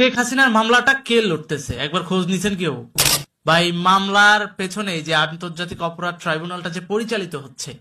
শেখ হাসিনার মামলাটা কে লড়তেছে? একবার খোঁজ নিছেন কেউ বা এই মামলার পেছনে যে আন্তর্জাতিক অপরাধ ট্রাইব্যুনালটা যে পরিচালিত হচ্ছে,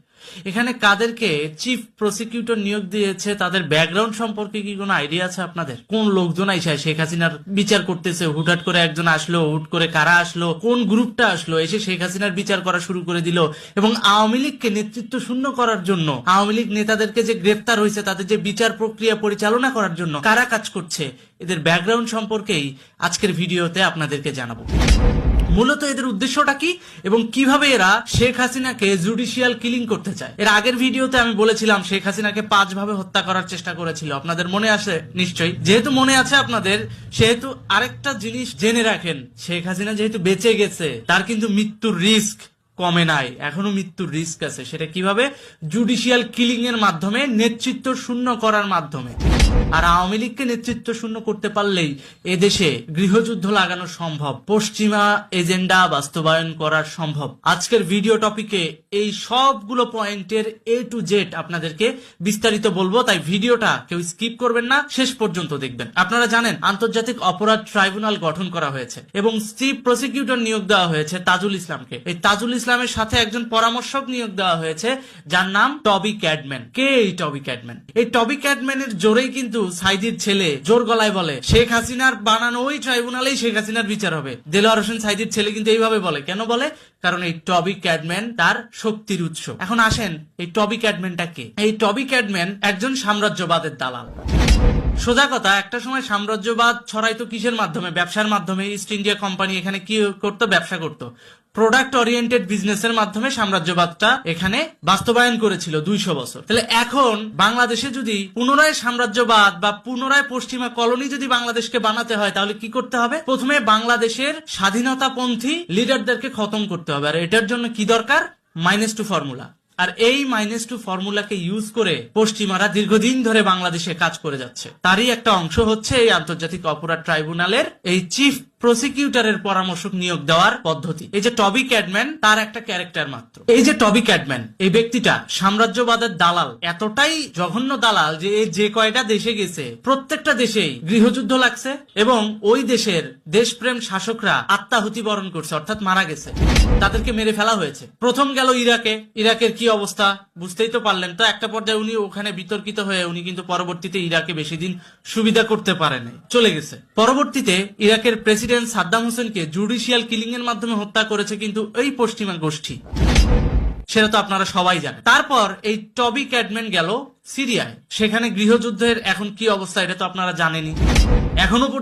এখানে কাদেরকে চিফ প্রসিকিউটর নিয়োগ দিয়েছে, তাদের ব্যাকগ্রাউন্ড সম্পর্কে কি কোনো আইডিয়া আছে আপনাদের? কোন লোকজন আইসা, শেখ হাসিনার বিচার করতেছে, হুটহাট করে একজন আসলো, হুট করে কারা আসলো, কোন গ্রুপটা আসলো, এসে শেখ হাসিনার বিচার করা শুরু করে দিল এবং আওয়ামী লীগকে নেতৃত্ব শূন্য করার জন্য, আওয়ামী লীগ নেতাদেরকে যে গ্রেপ্তার হয়েছে, তাদের যে বিচার প্রক্রিয়া পরিচালনা করার জন্য কারা কাজ করছে, এদের ব্যাকগ্রাউন্ড সম্পর্কেই আজকের ভিডিওতে আপনাদেরকে জানাব। মূলত এদের উদ্দেশ্যটা কি এবং কীভাবে এরা শেখ হাসিনাকে জুডিশিয়াল কিলিং করতে চায়? এর আগের ভিডিওতে আমি বলেছিলাম শেখ হাসিনাকে পাঁচ ভাবে হত্যা করার চেষ্টা করেছিল। আপনাদের মনে আছে? নিশ্চয়ই। যেহেতু মনে আছে আপনাদের, সেহেতু আরেকটা জিনিস জেনে রাখেন। শেখ হাসিনা যেহেতু বেঁচে গেছে, তার কিন্তু মৃত্যুর রিস্ক কমে নাই। এখনও মৃত্যুর রিস্ক আছে। সেটা কীভাবে? জুডিশিয়াল কিলিং এর মাধ্যমে, নেতৃত্ব শূন্য করার মাধ্যমে। আর আওয়ামী লীগকে নেতৃত্ব শূন্য করতে পারলেই এদেশে গৃহযুদ্ধ লাগানো সম্ভব। পশ্চিমা এজেন্ডা বাস্তবায়ন করার সম্ভব। আজকের ভিডিও টপিকে এই সবগুলো পয়েন্টের এ টু জেড আপনাদেরকে বিস্তারিত বলব, তাই ভিডিওটা কেউ স্কিপ করবেন না, শেষ পর্যন্ত দেখবেন। আপনারা জানেন, আন্তর্জাতিক অপরাধ ট্রাইব্যুনাল গঠন করা হয়েছে এবং চিফ প্রসিকিউটর নিয়োগ দেওয়া হয়েছে তাজুল ইসলামকে। এই তাজুল ইসলামের সাথে একজন পরামর্শক নিয়োগ দেওয়া হয়েছে, যার নাম টবি ক্যাডম্যান। কে এই টবি ক্যাডম্যান? এই টবি ক্যাডম্যানের জোরেই কিন্তু সাইদির ছেলে জোর গলায় বলে, শেখ হাসিনার বানানো ওই ট্রাইব্যুনালেই শেখ হাসিনার বিচার হবে। দেলোয়ার হোসেন সাইদির ছেলে কিন্তু এইভাবে বলে। কেন বলে? কারণ এই টবি ক্যাডম্যান তার শক্তির উৎস। এখন আসেন, এই টবি ক্যাডম্যানটা কে? এই টবি ক্যাডম্যান একজন সাম্রাজ্যবাদের দালাল। সোজা কথা, একটা সময় সাম্রাজ্যবাদ ছড়াইতো কিসের মাধ্যমে? ব্যবসার মাধ্যমে। ইস্ট ইন্ডিয়া কোম্পানি এখানে কি করতো? ব্যবসা করতো। প্রোডাক্ট ওরিয়েন্টেড বিজনেসের মাধ্যমে সাম্রাজ্যবাদটা এখানে বাস্তবায়ন করেছিল দুইশো বছর। তাহলে এখন বাংলাদেশে যদি পুনরায় সাম্রাজ্যবাদ বা পুনরায় পশ্চিমা কলোনি যদি বাংলাদেশকে বানাতে হয়, তাহলে কি করতে হবে? প্রথমে বাংলাদেশের স্বাধীনতাপন্থী লিডারদেরকে খতম করতে হবে। আর এটার জন্য কি দরকার? মাইনাস টু ফর্মুলা আর এই মাইনাস টু ফর্মুলাকে ইউজ করে পশ্চিমারা দীর্ঘদিন ধরে বাংলাদেশে কাজ করে যাচ্ছে। তারই একটা অংশ হচ্ছে এই আন্তর্জাতিক অপরাধ ট্রাইব্যুনালের এই চিফ প্রসিকিউটরের পরামর্শক নিয়োগ দেওয়ার পদ্ধতি। এই যে টবি ক্যাডম্যান, তার একটা ক্যারেক্টার মাত্র। এই যে টবি ক্যাডম্যান, এই ব্যক্তিটা সাম্রাজ্যবাদের দালাল। এতটাই জঘন্য দালাল যে এ যে কয়টা দেশে গেছে, প্রত্যেকটা দেশেই গৃহযুদ্ধ লাগছে এবং ওই দেশের দেশপ্রেম শাসকরা আত্মাহুতি বরণ করছে, অর্থাৎ মারা গেছে। তাদেরকে মেরে ফেলা হয়েছে। প্রথম গেল ইরাকে। ইরাকের কি অবস্থা বুঝতেই তো পারলেন তো, একটা পর্যায়ে উনি ওখানে বিতর্কিত হয়ে উনি কিন্তু পরবর্তীতে ইরাকে বেশি দিন সুবিধা করতে পারেনি চলে গেছে। পরবর্তীতে ইরাকের প্রেসিডেন্ট সাদ্দাম হোসেনকে জুডিশিয়াল কিলিং এর মাধ্যমে হত্যা করেছে কিন্তু এই পশ্চিমা গোষ্ঠী। সেটা তো আপনারা সবাই জানেন। তারপর এই টবি ক্যাডম্যান গেল সিরিয়ায়। সেখানে গৃহযুদ্ধের এখন কি অবস্থা এটা তো আপনারা জানেনি এখনও